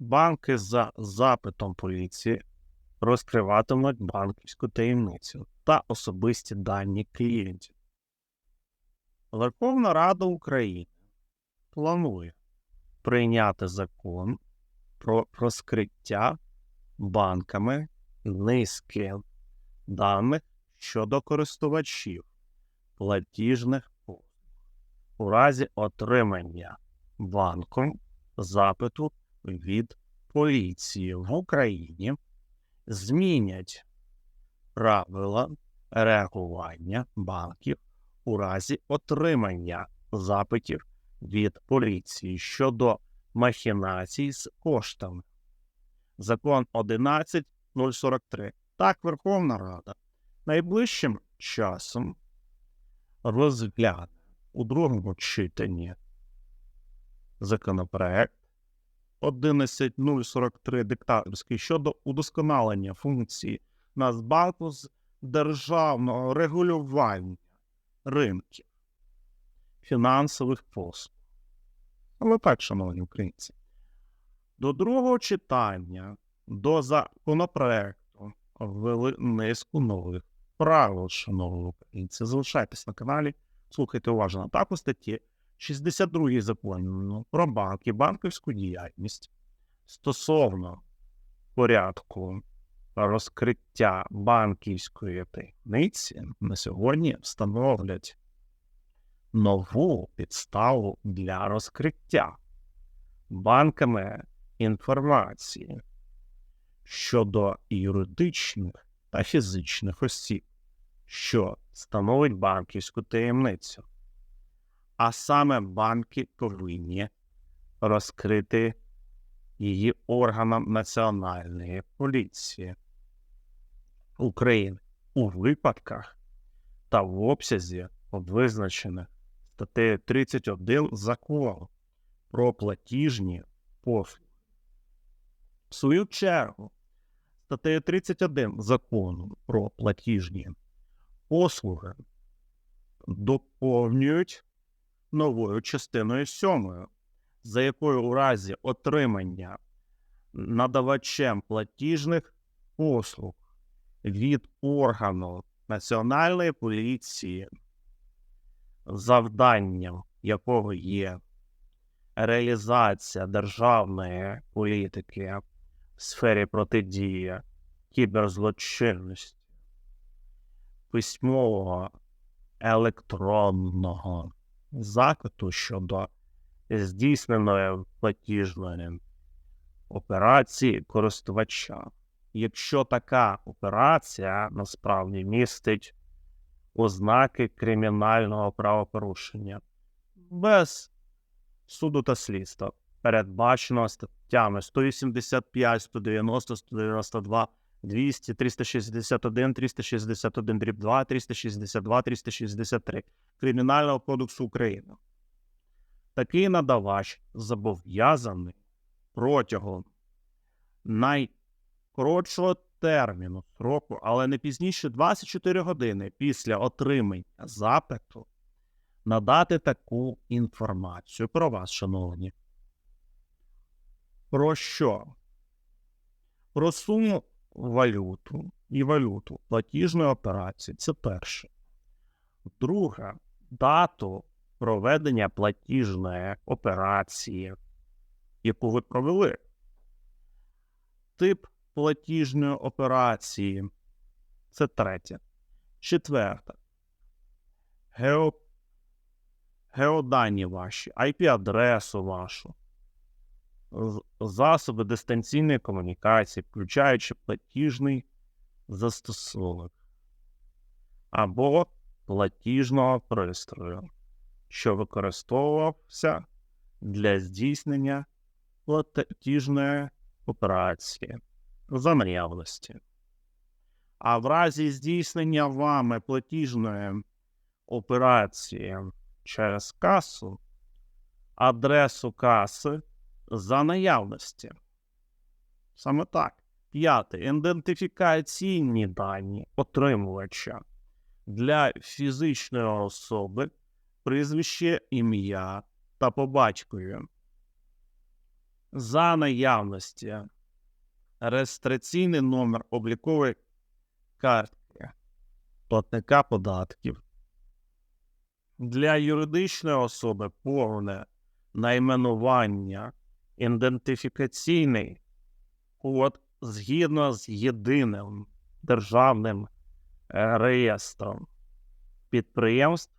банки за запитом поліції розкриватимуть банківську таємницю та особисті дані клієнтів. Верховна Рада України планує прийняти закон про розкриття банками низки даних щодо користувачів платіжних послуг у разі отримання банком запиту від поліції в Україні змінять правила реагування банків у разі отримання запитів від поліції щодо махінацій з коштами. Закон 11043. Так Верховна Рада найближчим часом розгляне у другому читанні законопроект 11043 диктаторський щодо удосконалення функції Нацбанку з державного регулювання ринків фінансових послуг. Але так, шановні українці, до другого читання до законопроекту ввели низку нових правил, шановні українці. Залишайтесь на каналі, слухайте уважно. Так статті 62 закону про банк і банківську діяльність стосовно порядку розкриття банківської таємниці на сьогодні встановлять нову підставу для розкриття банками інформації щодо юридичних та фізичних осіб, що становить банківську таємницю. А саме банки повинні розкрити її органам Національної поліції України у випадках та в обсязі визначених статтею 31 закону про платіжні послуги. В свою чергу, статтею 31 закону про платіжні послуги доповнюють новою частиною 7, за якою у разі отримання надавачем платіжних послуг від органу Національної поліції, завданням якого є реалізація державної політики в сфері протидії кіберзлочинності, письмового електронного запиту щодо здійсненої платіжної операції користувача. Якщо така операція насправді містить ознаки кримінального правопорушення без суду та слідства, передбачено статтями 185, 190, 192, 200, 361, 361 дріб 2, 362, 363 Кримінального кодексу України. Такий надавач зобов'язаний протягом найкоротшого терміну сроку, але не пізніше 24 години після отримання запиту надати таку інформацію про вас, шановні. Про що? Про суму валюту і валюту платіжної операції це перше. Друге, дату проведення платіжної операції, яку ви провели. Тип платіжної операції це третє. Четверте. Гео... Геодані ваші, IP-адресу вашу, засоби дистанційної комунікації, включаючи платіжний застосунок або платіжного пристрою, що використовувався для здійснення платіжної операції за. А в разі здійснення вами платіжної операції через касу, адресу каси за наявності. Саме так. П'яте. Ідентифікаційні дані отримувача для фізичної особи, прізвище, ім'я та по батькові. за наявності реєстраційний номер облікової картки платника податків. Для юридичної особи повне найменування, ідентифікаційний код згідно з єдиним державним е, реєстром підприємств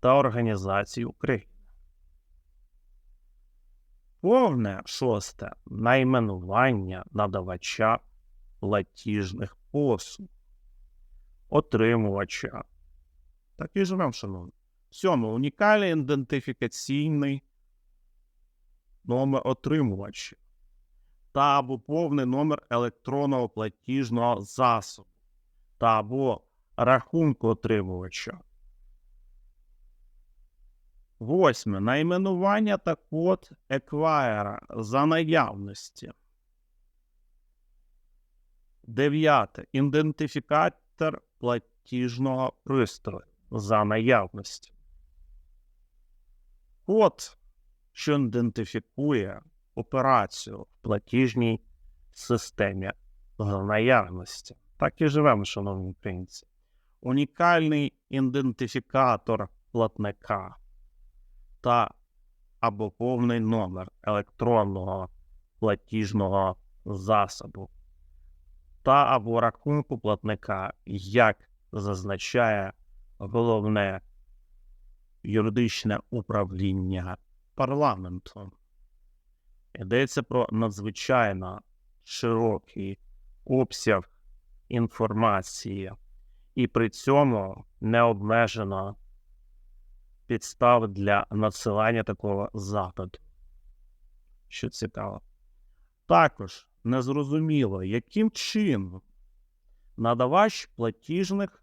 та організацій України. Повне шосте найменування надавача платіжних послуг, отримувача. Так і живемо, шановні. Сьоме унікальний ідентифікаційний номер отримувача та або повний номер електронного платіжного засобу та або рахунку отримувача. Восьме. Найменування та код еквайера за наявності. Дев'яте. Ідентифікатор платіжного пристрою за наявності. Код, що ідентифікує операцію в платіжній системі наявності. Так і живемо, шановні українці. Унікальний ідентифікатор платника та або повний номер електронного платіжного засобу та або рахунку платника, як зазначає головне юридичне управління парламенту. Йдеться про надзвичайно широкий обсяг інформації, і при цьому не обмежено підстав для надсилання такого запиту. Що цікаво. Також незрозуміло, яким чином надавач платіжних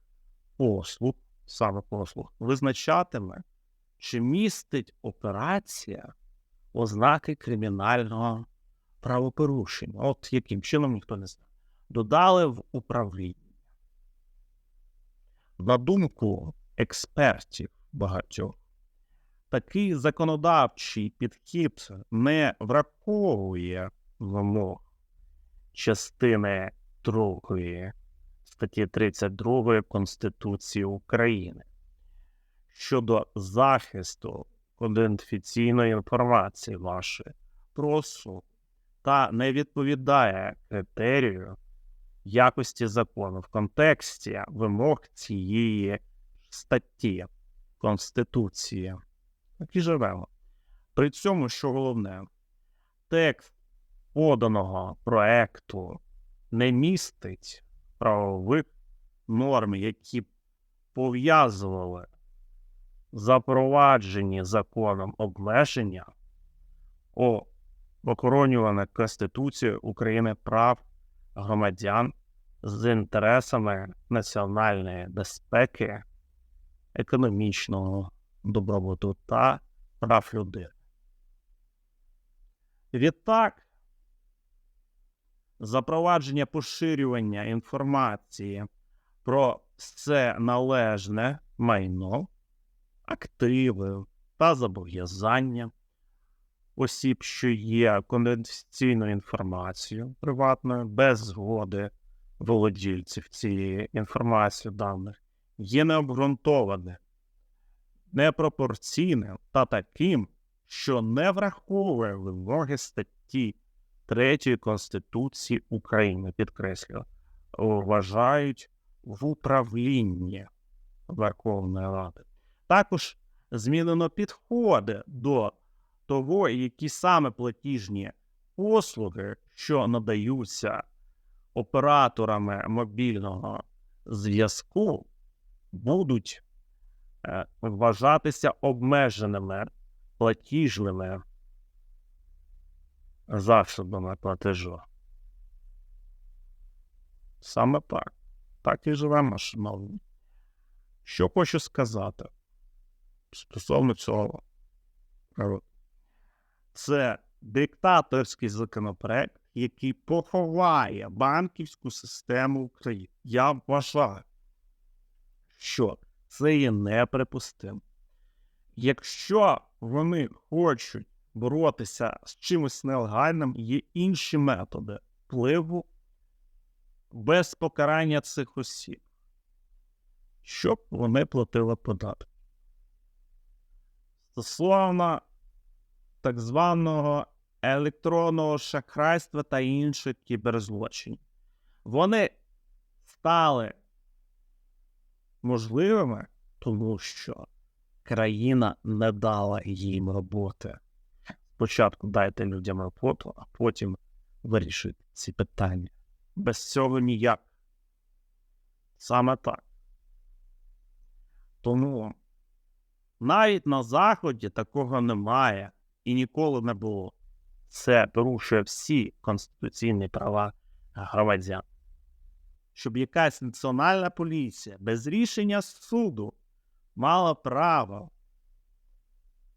послуг, саме послуг, визначатиме, чи містить операція ознаки кримінального правопорушення. От яким чином ніхто не знає. Додали в управління. На думку експертів багатьох, такий законодавчий підхід не враховує вимог частини 2 статті 32 Конституції України щодо захисту конфіденційної інформації вашої про суд та не відповідає критерію якості закону в контексті вимог цієї статті Конституції. Так і живемо. При цьому, що головне, текст поданого проекту не містить правових норм, які пов'язували запроваджені законом обмеження о охоронюване Конституцією України прав громадян з інтересами національної безпеки, економічного добробуту та прав людини. Відтак, запровадження поширювання інформації про все належне майно, активи та зобов'язання осіб, що є конфіденційною інформацією приватною, без згоди володільців цієї інформації даних, є необґрунтованим, непропорційним та таким, що не враховує вимоги статті 3 Конституції України, підкреслюю, вважають в управлінні Верховної Ради. Також змінено підходи до того, які саме платіжні послуги, що надаються операторами мобільного зв'язку, будуть е, вважатися обмеженими платіжними засобами платежу. Саме так. Так і живемо, шановні. Що хочу сказати стосовно цього. Це диктаторський законопроект, який поховає банківську систему України. Я вважаю, що це є неприпустимо. Якщо вони хочуть боротися з чимось нелегальним, є інші методи впливу без покарання цих осіб, щоб вони платили податки. Стосовно так званого електронного шахрайства та інших кіберзлочинів, вони стали можливими, тому що країна не дала їм роботи. Спочатку дайте людям роботу, а потім вирішуйте ці питання. Без цього ніяк. Саме так. Тому навіть на Заході такого немає і ніколи не було. Це порушує всі конституційні права громадян. Щоб якась національна поліція без рішення суду мала право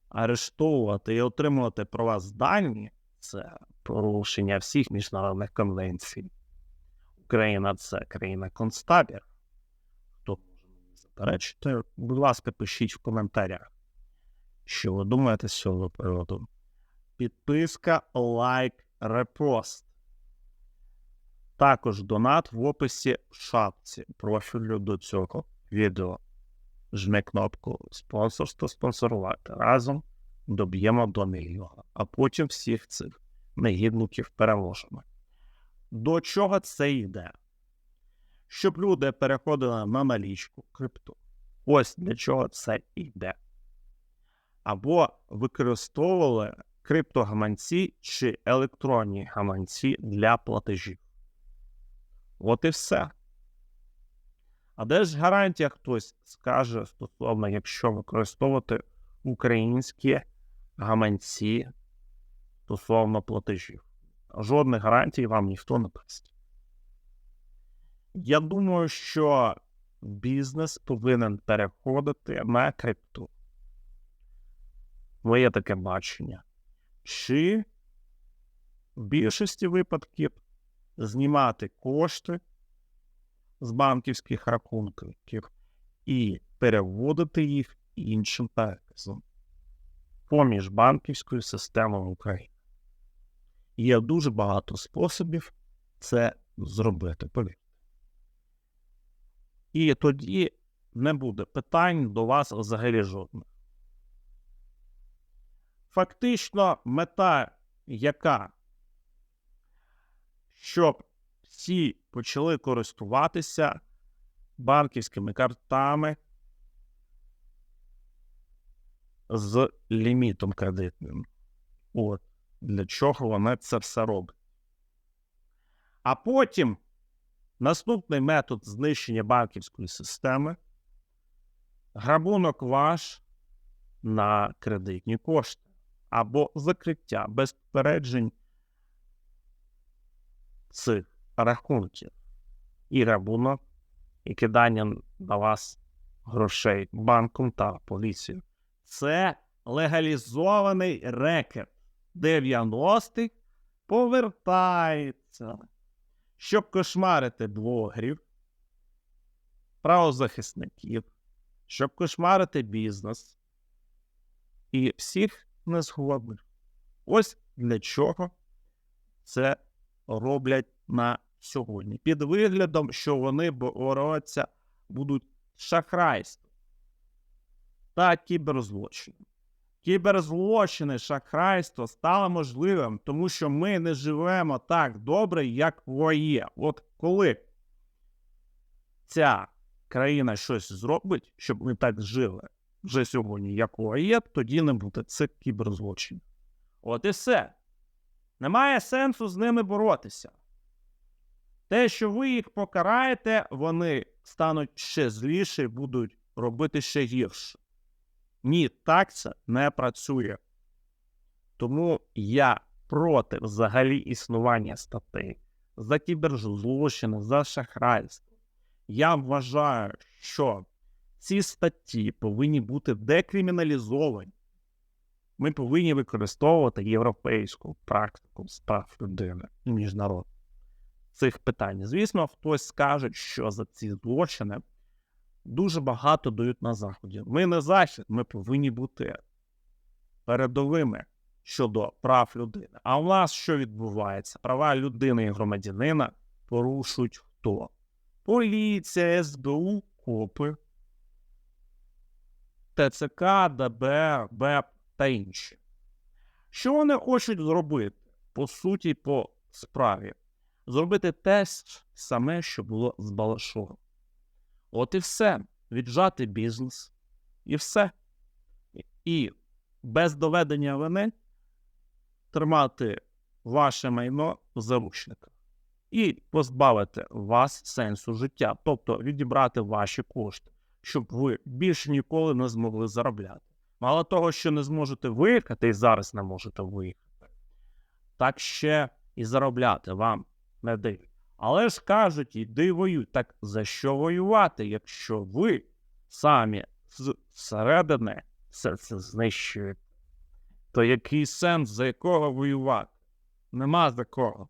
арештовувати і отримувати про вас дані, це порушення всіх міжнародних конвенцій. Україна це країна концтабір. Заперечити? Будь ласка, пишіть в коментарях, що ви думаєте з цього приводу. Підписка, лайк, репост. Також донат в описі в шапці профілю до цього відео. Жми кнопку спонсорство спонсорувати. Разом доб'ємо до мільйона, а потім всіх цих негідників переможемо. До чого це йде? Щоб люди переходили на налічку крипту. Ось для чого це йде. Або використовували криптогаманці чи електронні гаманці для платежів. От і все. А де ж гарантія хтось скаже стосовно, якщо використовувати українські гаманці стосовно платежів? Жодних гарантій вам ніхто не дасть. Я думаю, що бізнес повинен переходити на крипту. Моє таке бачення. Чи в більшості випадків знімати кошти з банківських рахунків і переводити їх іншим переказом поміж банківською системою України. Є дуже багато способів це зробити. Повірте. І тоді не буде питань до вас взагалі жодних. Фактично, мета яка? Щоб всі почали користуватися банківськими картами з лімітом кредитним. От для чого вони це все роблять. А потім наступний метод знищення банківської системи. Грабунок ваш на кредитні кошти або закриття без попереджень цих рахунків. І рахунок, і кидання на вас грошей банком та поліцією. Це легалізований рекет. 90-х повертається, щоб кошмарити блогерів, правозахисників, щоб кошмарити бізнес і всіх незгодних. Ось для чого це роблять на сьогодні. Під виглядом, що вони борються, будуть шахрайством та кіберзлочином. Кіберзлочини, шахрайство стало можливим, тому що ми не живемо так добре, як воє. От коли ця країна щось зробить, щоб ми так жили вже сьогодні, як воє, тоді не буде цих кіберзлочинів. От і все. Немає сенсу з ними боротися. Те, що ви їх покараєте, вони стануть ще зліше і будуть робити ще гірше. Ні, так це не працює. Тому я проти взагалі існування статей за кіберзлочини, за шахрайство. Я вважаю, що ці статті повинні бути декриміналізовані. Ми повинні використовувати європейську практику справ людини і цих питань. Звісно, хтось скаже, що за ці злочини дуже багато дають на Заході. Ми не Захід, ми повинні бути передовими щодо прав людини. А у нас що відбувається? Права людини і громадянина порушують хто? Поліція, СБУ, КОПи, ТЦК, ДБР, БЕП та інші. Що вони хочуть зробити? По суті, по справі. Зробити те саме, що було з Балашовим. От і все. Віджати бізнес. І все. І без доведення вини тримати ваше майно в заручниках і позбавити вас сенсу життя, тобто відібрати ваші кошти, щоб ви більше ніколи не змогли заробляти. Мало того, що не зможете виїхати і зараз не можете виїхати, так ще і заробляти вам не дають. Але ж кажуть, іди воюй. Так за що воювати, якщо ви самі зсередини все це знищуєте? То який сенс за якого воювати? Нема за кого.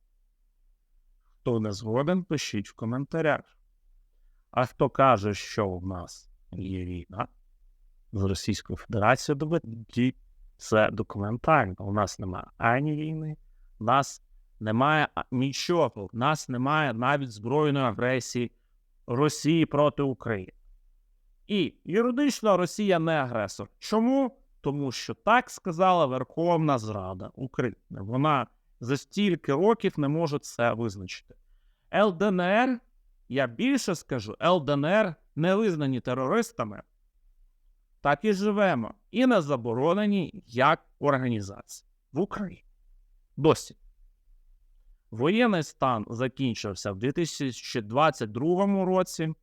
Хто не згоден, пишіть в коментарях. А хто каже, що в нас є війна з Російською Федерацією, доведіть це документально. У нас немає ані війни, у нас немає нічого, у нас немає навіть збройної агресії Росії проти України. І юридично Росія не агресор. Чому? Тому що так сказала Верховна Зрада України. Вона за стільки років не може це визначити. ЛДНР, я більше скажу, ЛДНР не визнані терористами, так і живемо. І не заборонені як організація в Україні. Досі. Воєнний стан закінчився в 2022 році,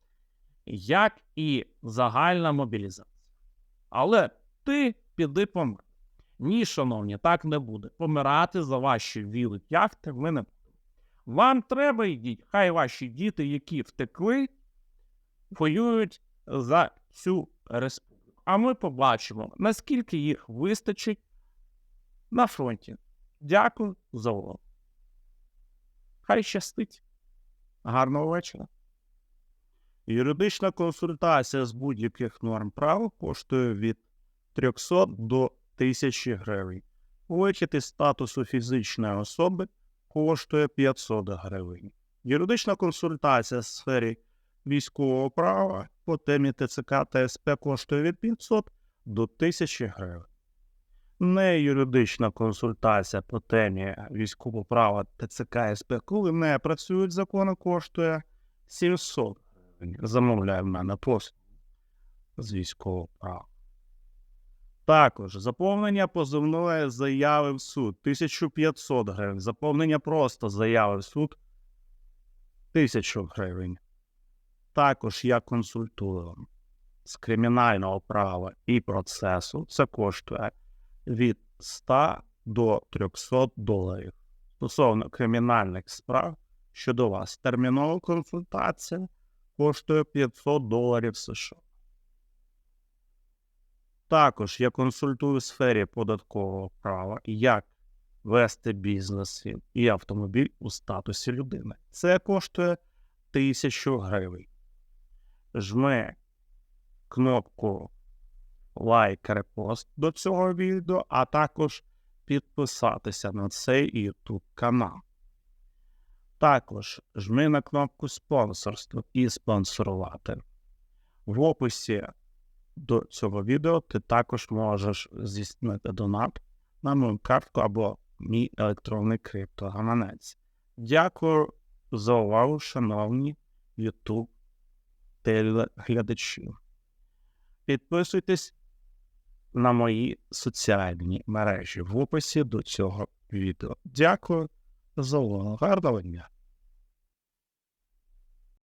як і загальна мобілізація. Але ти піди помер. Ні, шановні, так не буде. Помирати за ваші віли яхти ми не будемо. Вам треба йдіть, хай ваші діти, які втекли, воюють за цю республіку. А ми побачимо, наскільки їх вистачить на фронті. Дякую за увагу. Хай щастить. Гарного вечора. Юридична консультація з будь-яких норм права коштує від 300 до 1000 гривень. Вихід із статусу фізичної особи коштує 500 гривень. Юридична консультація в сфері військового права по темі ТЦК та СП коштує від 500 до 1000 гривень. Не юридична консультація по темі військового права ТЦК СП, коли не працюють закони, коштує 700 гривень. Замовляє в мене пост з військового права. Також заповнення позовної заяви в суд 1500 гривень. Заповнення просто заяви в суд 1000 гривень. Також я консультую з кримінального права і процесу. Це коштує від 100 до 300 доларів. Стосовно кримінальних справ щодо вас, термінова консультація коштує 500 доларів США. Також я консультую в сфері податкового права, як вести бізнес і автомобіль у статусі людини. Це коштує 1000 гривень. Жми кнопку лайк, репост до цього відео, а також підписатися на цей YouTube канал. Також жми на кнопку спонсорство і спонсорувати. В описі до цього відео ти також можеш здійснити донат на мою картку або мій електронний криптогаманець. Дякую за увагу, шановні YouTube телеглядачі. Підписуйтесь на мої соціальні мережі в описі до цього відео. Дякую за увагу. Гарного дня!